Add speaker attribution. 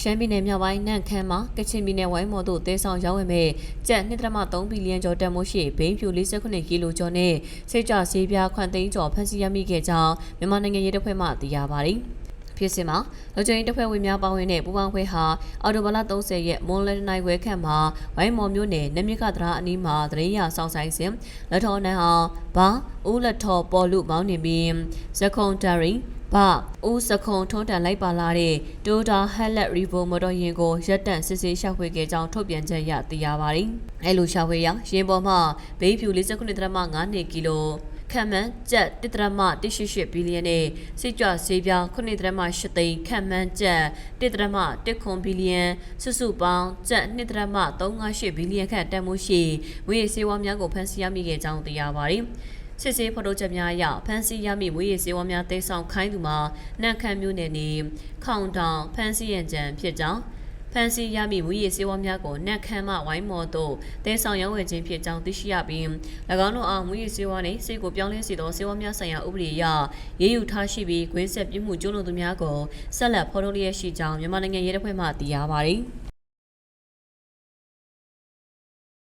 Speaker 1: ရှမ်းပြည်နယ်မြောက်ပိုင်းနန့်ခမ်းမှာကချင်ပြည်နယ်ဝိုင်းမော်တို့တဲဆောင်ရောက်ဝင်မဲ့ကျပ်2.3ဘီလီယံကျော်တန်မိုးရှိဘိန်းဖြူ48ကီလိုကျော်နဲ့စိတ်ကြဆေးပြားခွန်သိန်းကျော်ဖမ်းဆီးရမိခဲ့ကြောင်းမြန်မာနိုင်ငံရဲတပ်ဖွဲ့မှသိရပါတယ်။ဖြစ်စဉ်မှာလူချင်းတပ်ဖွဲ့ဝင်များပါဝင်တဲ့ပူးပေါင်းဖွဲ့ဟာအော်တိုဘလ30ရက်မွန်လယ်နိုင်ဝဲခန့်မှာဝိုင်းမော်မြို့နယ်နမြစ်ကတရာအနီးမှာတရင်ရဆောင်ဆိုင်စဉ်လက်ထော်နန်းအောင်ဘာဦးလက်ထော်ပေါ်လူမောင်းနေပြီးဇခုံတာရင် ဘာဦးစခုံထုံးတန်လိုက်ပါလာတဲ့ Toyota Hilux Revo မော်တော်ယာဉ်ကိုရပ်တန့်စစ်ဆေးရှာဖွေခဲ့ကြောင်းထုတ်ပြန်ချက်ရသိရပါတယ်။အဲလိုရှာဖွေရာယာဉ်ပေါ်မှာဘိန်းဖြူ49.5ကီလိုခန့်မှန်းကျပ်1.188ဘီလီယံနဲ့စစ်ကြွဆေးပြား9.8သိန်းခန့်မှန်းကျပ်1.1ဘီလီယံစုစုပေါင်းကျပ်2.358ဘီလီယံခန့်တန်ဖိုးရှိငွေစေဝါများကိုဖမ်းဆီးရမိခဲ့ကြောင်းသိရပါတယ်။ စစ်ဆေးဖော်ထုတ်ချက်များအရဖမ်းဆီးရမိမွေးရည်စေဝါများတိတ်ဆောင်ခိုင်းသူမှာနန့်ခမ်းမျိုးနယ်နေခေါင်တောင်ဖမ်းဆီးရန်ကြံဖြစ်ကြောင်းဖန်စီရမိမူရည်စေဝါများကိုနက်ခမ်းမှဝိုင်းမော်တို့တဲဆောင်ရောင်းဝယ်ခြင်းဖြစ်ကြောင်းသိရှိရပြီး၎င်းတို့အားမူရည်စေဝါနှင့်စိတ်ကိုပြောင်းလဲစေသောစေဝါများဆိုင်ရာဥပဒေအရရေးယူထားရှိပြီးခွင်းဆက်ပြမှုကျူးလွန်သူများကိုဆက်လက်ဖော်ထုတ်လျက်ရှိကြောင်းမြန်မာနိုင်ငံရဲတပ်ဖွဲ့မှသိရပါသည်။